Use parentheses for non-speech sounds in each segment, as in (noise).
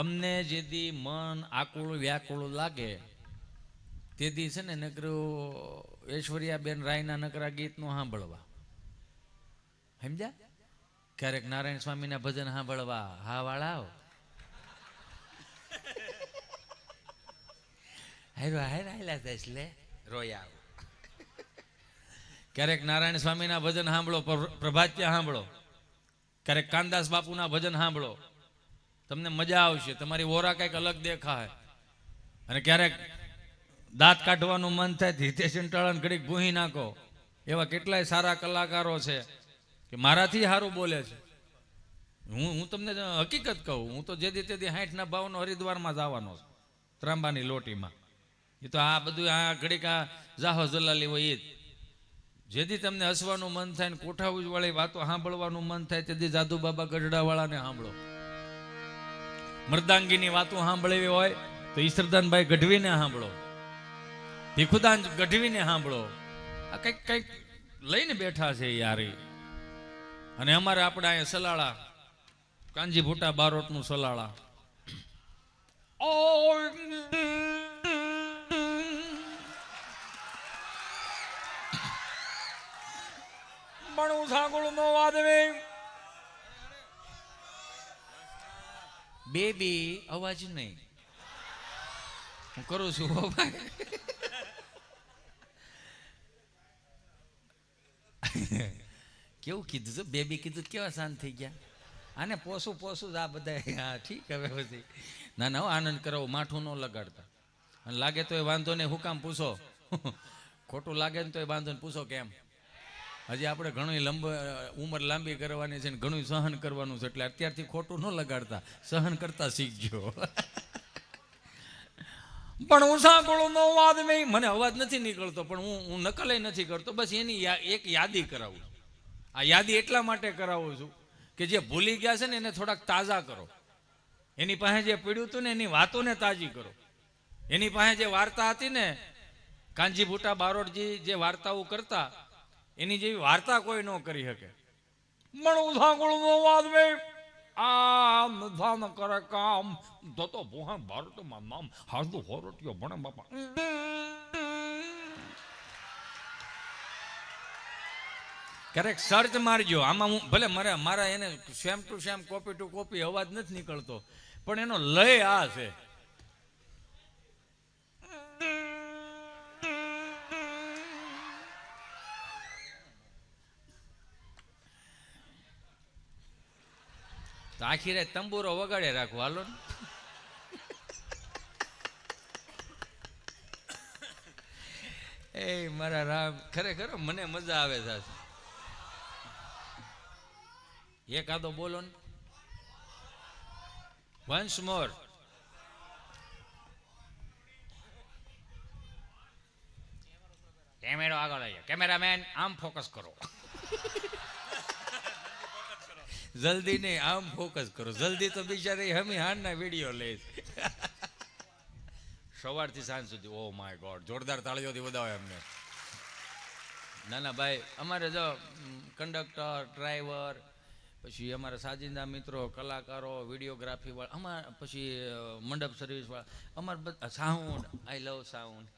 તમને જેથી મન આકુળ વ્યાકુળ લાગે, તેથી છે ને નકરું ઐશ્વર્યાબેન રાયના નકરા ગીતનું સાંભળવા. સમજ્યા? ક્યારેક નારાયણ સ્વામીના ભજન સાંભળવા, હા વાળા આવો. હારો હાર હાયલા થઈશ લે. રોયા. ક્યારેક નારાયણ સ્વામીના ભજન સાંભળો, પ્ર- પ્રભાત્ય સાંભળો. ક્યારેક કાનદાસ બાપુના ભજન સાંભળો. તમને મજા આવશે. તમારી ઓરા કંઈક અલગ દેખાય. અને ક્યારેક દાંત કાઢવાનું મન થાય તો હિતેશ અંટાળાને ઘડીક ભૂહી નાખો. એવા કેટલાય સારા કલાકારો છે કે મારાથી સારું બોલે છે. હું હું તમને હકીકત કહું, હું તો જેથી તેથી હાઠના ભાવનો હરિદ્વારમાં જવાનો છું, ત્રાંબાની લોટીમાં. એ તો આ બધું, આ ઘડીક આ જાહો જલાલી હોય એ જ. જેથી તમને હસવાનું મન થાય ને કોઠાઉજ ઉજવાળી વાતો સાંભળવાનું મન થાય તેથી જાદુ બાબા ગઢડાવાળાને સાંભળો. મર્દાંગીની વાતો સાંભળવી હોય તો ઈશ્વરદાનભાઈ ગઢવીને સાંભળો. ભીખુદાન ગઢવીને સાંભળો. આ કંઈક કંઈક લઈને બેઠા છે યાર. અને અમારે આપણે અહીંયા સલાળા કાંજી ભૂટા બારોટનું સલાળા. પણ સાંગળું નો વાદવે. બેબી, અવાજ નહીં. હું કરું છું, હો ભાઈ. કેવું કીધું તું બેબી કીધું, કેવા શાંત થઈ ગયા? આને પોસું પોસું જ આ બધા, હા, ઠીક હવે પછી. ના ના આનંદ કરાવો, માઠું ન લગાડતા. અને લાગે તો એ વાંધો ને હું કામ પૂછો? ખોટું લાગે ને તો એ વાંધો ને પૂછો કેમ? હજી આપણે ઘણી લંબ ઉંમર લાંબી કરવાની છે ને ઘણું સહન કરવાનું છે એટલે અત્યારથી ખોટું ન લગાડતા. સહન કરતા શીખજો. પણ હું સાંગળું નો નહીં. મને અવાજ નથી નીકળતો, પણ હું હું નકલે નથી કરતો. બસ એની એક યાદી કરાવું. આ યાદી એટલા માટે કરાવું છું કે જે ભૂલી ગયા છે ને એને થોડાક તાજા કરો. એની પાસે જે પીડ્યું હતું ને એની વાતોને તાજી કરો. એની પાસે જે વાર્તા હતી ને કાંજી ભૂટા બારોટજી જે વાર્તાઓ કરતા એની જેવી વાર્તા કોઈ ન કરી શકે. પણ સાંકળું નો વાદવે આમ ધાન કર કામ. દતો ભોહા ભારતમાં નામ. હાજુ હોરટીયો ભણે બાપા. ક્યારેક સર્ચ મારજો. આમાં હું ભલે મારે મારા એને same to same copy to copy અવાજ નથી નીકળતો. પણ એનો લય આ છે. તો આખી રાત તંબુરો વગાડે રાખો, હાલો એ મારા રામ, ખરેખર મને મજા આવે છે એકાદો બોલો ને. Once more. કેમેરો આગળ આવ્યો કેમેરામેન, આમ ફોકસ કરો. જલ્દી નહીં આમ ફોકસ કરો. જલ્દી તો બિચારી હમી હાનના વીડિયો લે સવારથી સાંજ સુધી ઓ માય ગોડ જોરદાર તાળીઓથી વધાવે અમને. ના ના ભાઈ, અમારે જો કંડક્ટર ડ્રાઈવર પછી અમારા સાજિંદા મિત્રો, કલાકારો વિડીયોગ્રાફી વાળા, અમાર, પછી મંડપ સર્વિસ વાળા, અમારે બધા સાઉન્ડ આઈ લવ સાઉન્ડ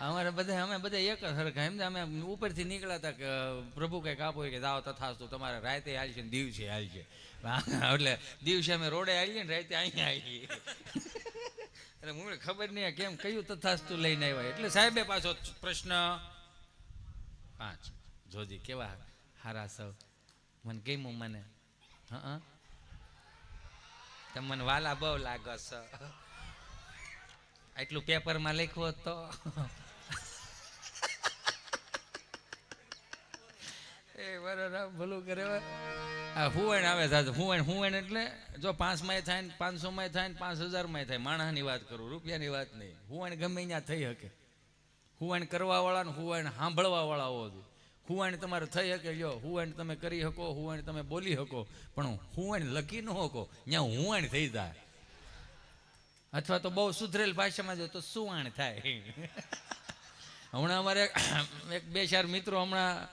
અમારે બધા અમે બધા એક સરખા એમ અમે ઉપરથી નીકળ્યા હતા કે પ્રભુ કંઈક આપો કે જાઓ તથાસ્તુ તમારે રાતે હાલ છે ને દિવસે હાલ છે. (laughs) એટલે દિવસે અમે રોડે આવીએ ને રાતે અહીંયા આવીએ. (laughs) એટલે મને ખબર નહીં કેમ કયું તથાસ્તુ લઈને આવ્યા. એટલે સાહેબે પાછો પ્રશ્ન પાંચ. જોજી કેવા હારા સૌ. મને ગમ્યું મને. હા તમે મને વાલા બહુ લાગો છો. આટલું પેપરમાં લખ્યું તો. બરાબર ભલું કરે. આ હુવણ આવે સાહેબ હુવણ હુવણ એટલે જો પાંચમાંય થાય ને પાંચસોમાંય થાય ને પાંચ હજારમાંય થાય. માણસની વાત કરું, રૂપિયાની વાત નહીં. હુવણ ગમે ત્યાં થઈ શકે. હુવણ કરવાવાળા ને હુવણ સાંભળવાવાળા હોવો જોઈએ હુવણ તમારે થઈ શકે જો હુવણ તમે કરી શકો, હુવણ તમે બોલી શકો. પણ હુવણ લખી ન શકો. ત્યાં હુવણ થઈ જાય. અથવા તો બહુ સુધરેલ ભાષામાં જો તો સુવાણ થાય. હમણાં અમારે એક બે ચાર મિત્રો હમણાં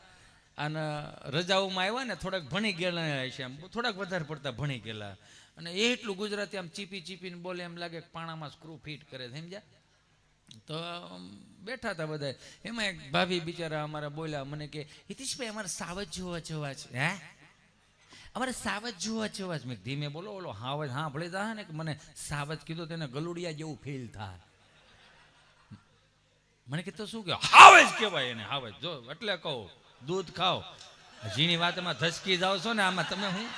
અને રજાઓમાં આવ્યા ને થોડાક ભણી ગયેલા છે આમ થોડાક વધારે પડતા ભણી ગયેલા. અને એ એટલું ગુજરાતી આમ ચીપી ચીપીને બોલે એમ લાગે પાણામાં સ્ક્રૂ ફિટ કરે સમજ્યા? તો બેઠા હતા બધા. એમાં એક ભાભી બિચારા અમારા બોલ્યા, મને કે, હિતીશભાઈ, અમારે સાવજ જોવા જોવા છે, હે? અમારે સાવજ જોવા જોવા છે. મેં ધીમે બોલો, ઓલો હાવજ હા ભલે તા ને મને સાવજ કીધું તેને ગલુડિયા જેવું ફીલ થાય. મને કીધું, શું કે હાવજ કહેવાય એને, હાવજ. જો, એટલે કહું. દૂધ ખાઓ. જીની વાતમાં ધસકી જાઓ છો ને, આમાં તમે હું?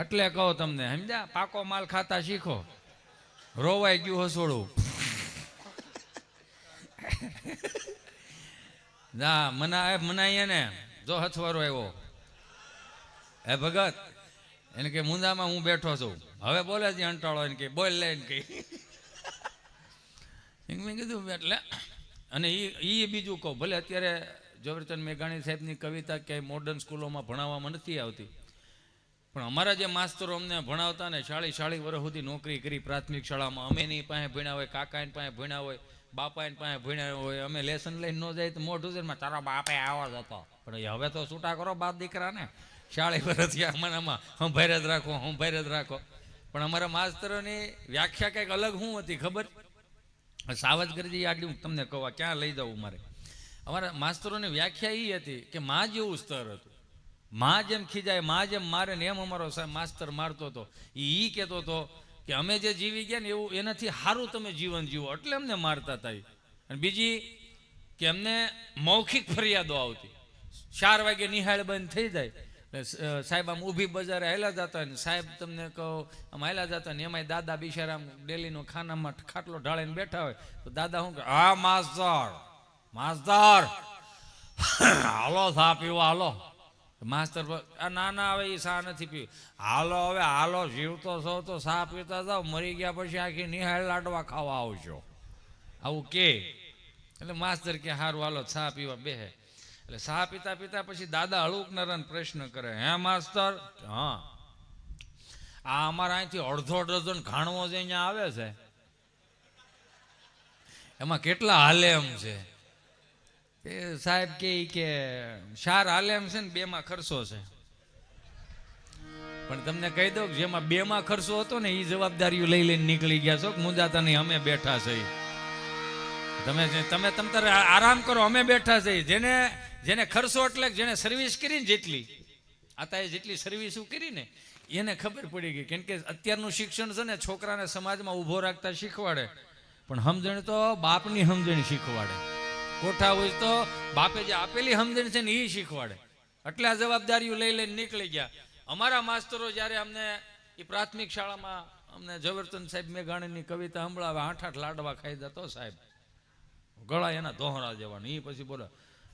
એટલે કહો તમને સમજ્યા પાકો માલ ખાતા શીખો. રોવાઈ ગયું હસોડું ના, મના, એ મનાઈએ ને, જો હથવારો આવ્યો. હે ભગત, એને કે મુંદામાં હું બેઠો છું. હવે બોલે છે અંટાળો, એને કે બોલ લે, એને કે. એમ મેં કીધું એટલે. અને એ એ બીજું કહું, ભલે અત્યારે ઝવેરચંદ મેઘાણી સાહેબની કવિતા ક્યાંય મોડર્ન સ્કૂલોમાં ભણાવવામાં નથી આવતી, પણ અમારા જે માસ્તરો અમને ભણાવતા ને શાળી શાળી વર્ષ સુધી નોકરી કરી, પ્રાથમિક શાળામાં અમે એની પાસે ભણ્યા હોય કાકા એની પાસે ભણ્યા હોય બાપા એની પાસે ભણ્યા હોય, અમે લેસન લઈને ન જાય તો મોઢું છે તારા બાપે આવા જ હતો. પણ હવે તો છૂટા કરો બાપ દીકરાને. શાળી વર્ષથી આમાં હું ભેર જ રાખો હું ભેર જ રાખો. પણ અમારા માસ્તરોની વ્યાખ્યા કંઈક અલગ શું હતી, ખબર? સાવજગરજી આગળ હું તમને કહું ક્યાં લઈ જાઉં મારે? અમારા માસ્તરોની વ્યાખ્યા એ હતી કે માં જેવું સ્તર હતું. માં જેમ ખીજાય, માં જેમ મારે ને એમ અમારો માસ્તર મારતો હતો. એ એ કહેતો હતો કે અમે જે જીવી ગયા ને એવું એનાથી સારું તમે જીવન જીવો. એટલે અમને મારતા હતા અને બીજી કે અમને મૌખિક ફરિયાદો આવતી. ચાર વાગે નિહાળ બંધ થઈ જાય. સાહેબ આમ ઊભી બજારે હેલા જતા હોય ને સાહેબ તમને કહો, આમ હેલા જતા ને એમાંય દાદા બિચારા આમ ડેલીનો ખાનામાં ખાટલો ઢાળીને બેઠા હોય, તો દાદા શું કે, હા, માસ્તર માસ્તર. હાલો સા પીવો, હાલો. માસ્તર આ ના ના હવે એ સા નથી પીવું. હાલો હવે, હાલો, જીવતો છો તો સા પીતા જાઓ મરી ગયા પછી આખી નિહાળ લાડવા ખાવા આવજો. આવું કે. એટલે માસ્તર કે સારું હાલો છા પીવા બેહે. એટલે સા પિતા પિતા પછી દાદા હળુકનારાને પ્રશ્ન કરે, હે માસ્તર? હા. આ અમારા અહીંથી અડધો ડઝન ખાણવો જે અહીંયા આવે છે. એમાં કેટલા હાલે છે? એ સાહેબ કે કે ચાર હાલે છે ને બેમાં ખર્ચો છે. પણ તમને કહી દઉં જેમાં બેમાં ખર્ચો હતો ને એ જવાબદારીઓ લઈ લઈને નીકળી ગયા છો મુંજાતા નહીં અમે બેઠા છે તમે તમે, તમ તારે આરામ કરો, અમે બેઠા છે જેને જેને ખર્ચો એટલે જેને સર્વિસ કરી ને જેટલી. આતાએ જેટલી સર્વિસ કરી ને એને ખબર પડી ગઈ. કેમ કે અત્યારનું શિક્ષણ છે ને, છોકરાને સમાજમાં ઊભો રાખતા શીખવાડે. પણ સમજણ તો બાપની સમજણ શીખવાડે. કોઠા હોય તો બાપે જે આપેલી સમજણ છે ને એ શીખવાડે. એટલે આ જવાબદારીઓ લઈ લઈને નીકળી ગયા. અમારા માસ્તરો જ્યારે અમને એ પ્રાથમિક શાળામાં અમને ઝવેરચંદ સાહેબ મેઘાણીની કવિતા સંભળાવે, આઠ આઠ લાડવા ખાઈ જતો સાહેબ. ગળા એના દોહરા જવાનું એ પછી બોલે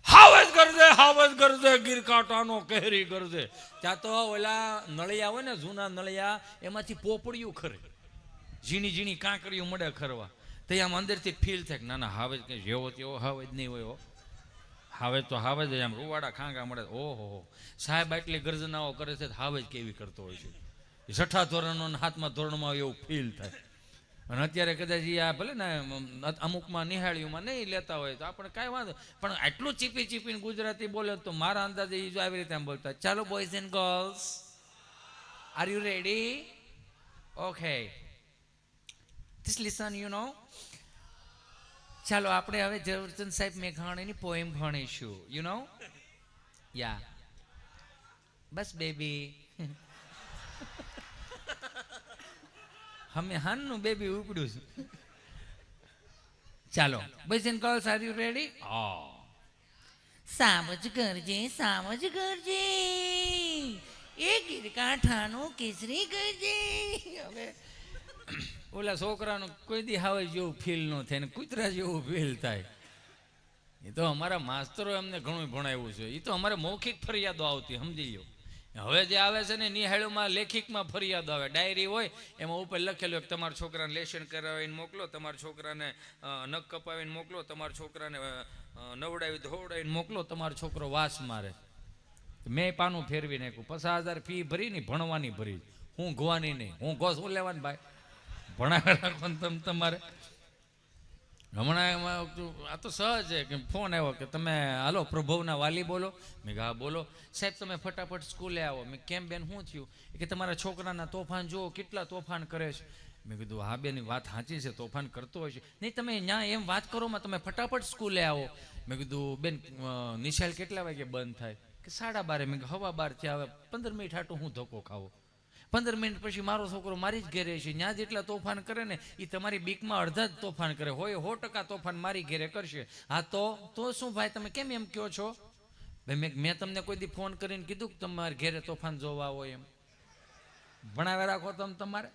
હાવજ કરજે હાવજ કરજે, ગીર કહેરી કેરી કરજે. ત્યાં તો ઓલા નળિયા હોય ને, જૂના નળિયા, એમાંથી પોપડિયું ખરે. ઝીણી ઝીણી કાંકરીઓ મળે ખરવા. તો આમ અંદરથી ફીલ થાય કે ના ના, હાવજ કે જેવો તેવો હાવજ નહીં હોય. હાવજ તો હાવજ જ, આમ રૂવાડા ખાંગા મળે. ઓહો, હો. સાહેબ આટલી ગર્જનાઓ કરે છે હાવજ કેવી કરતો હોય છે? છઠ્ઠા ધોરણનો ને હાથમાં ધોરણમાં એવું ફીલ થાય. અને અત્યારે કદાચ એ આ ભલે ને અમુકમાં નિહાળીઓમાં નહીં લેતા હોય તો આપણે કાંઈ વાંધો પણ આટલું ચીપી ચીપીને ગુજરાતી બોલે તો મારા અંદાજે એ જો આવી રીતે આમ બોલતા ચાલો boys and girls are you ready okay this listen you know ચાલો, આપણે હવે ઝવેરચંદ સાહેબ મેઘાણીની પોએમ ભણીશું યુ નો યા બસ બેબી (laughs) અમે હાનનું બેબી ઉપડ્યું છે. ચાલો and girls are you ready હા. સામજ ગરજે સામજ ગરજે એ ગીર કાંઠાનું કેસરી ગરજે હવે ઓલા છોકરાનું કોઈ દી હાવે જેવું ફીલ ન થાય ને કૂતરા જેવું ફીલ થાય. એ તો અમારા માસ્તરો એમને ઘણું ભણાવ્યું છે. એ તો અમારે મૌખિક ફરિયાદો આવતી સમજી લો હવે જે આવે છે ને નિહાળુમાં લેખિકમાં ફરિયાદ આવે. ડાયરી હોય, એમાં ઉપર લખેલું કે તમારા છોકરાને લેશન કરાવીને મોકલો, તમારા છોકરાને નખ કપાવીને મોકલો, તમારા છોકરાને નવડાવી, ધોવડાવીને મોકલો, તમારો છોકરો વાસ મારે. મેં પાનું ફેરવી નાખ્યું. પચાસ હજાર ફી ભરી ને ભણવાની ભરી. હું ગોવાની નહીં. હું ઘોસ હું લેવાની ભાઈ? ભણાવે રાખો તમ, તમારે? હમણાં આ તો સહજ છે કે ફોન આવ્યો કે તમે, હાલો પ્રભવના વાલી બોલો. મેં હા, બોલો. સાહેબ, તમે ફટાફટ સ્કૂલે આવો. મેં કેમ બેન, શું થયું? કે, તમારા છોકરાના તોફાન જુઓ, કેટલા તોફાન કરે છે. મેં કીધું, હા, બેન વાત સાચી છે, તોફાન કરતો હોય છે. નહીં, તમે ત્યાં એમ વાત કરો, માં તમે ફટાફટ સ્કૂલે આવો. મેં કીધું, બેન નિશાલ કેટલા વાગે બંધ થાય? કે સાડા બારે. મેં હવા બાર ત્યાં આવે, પંદર મિનિટ હાટું હું ધક્કો ખાવો. પંદર મિનિટ પછી મારો છોકરો મારી જ ઘેરે છે. ત્યાં જેટલા તોફાન કરે ને એ તમારી બીકમાં અડધા જ તોફાન કરે. હોય સો ટકા તોફાન મારી ઘેરે કરશે. હા, તો તો શું ભાઈ, તમે કેમ એમ કહો છો? ભાઈ, મેં તમને કોઈ દી ફોન કરીને કીધું કે તમારે ઘેરે તોફાન જોવા હોય એમ. ભણાવે રાખો તમે તમારે?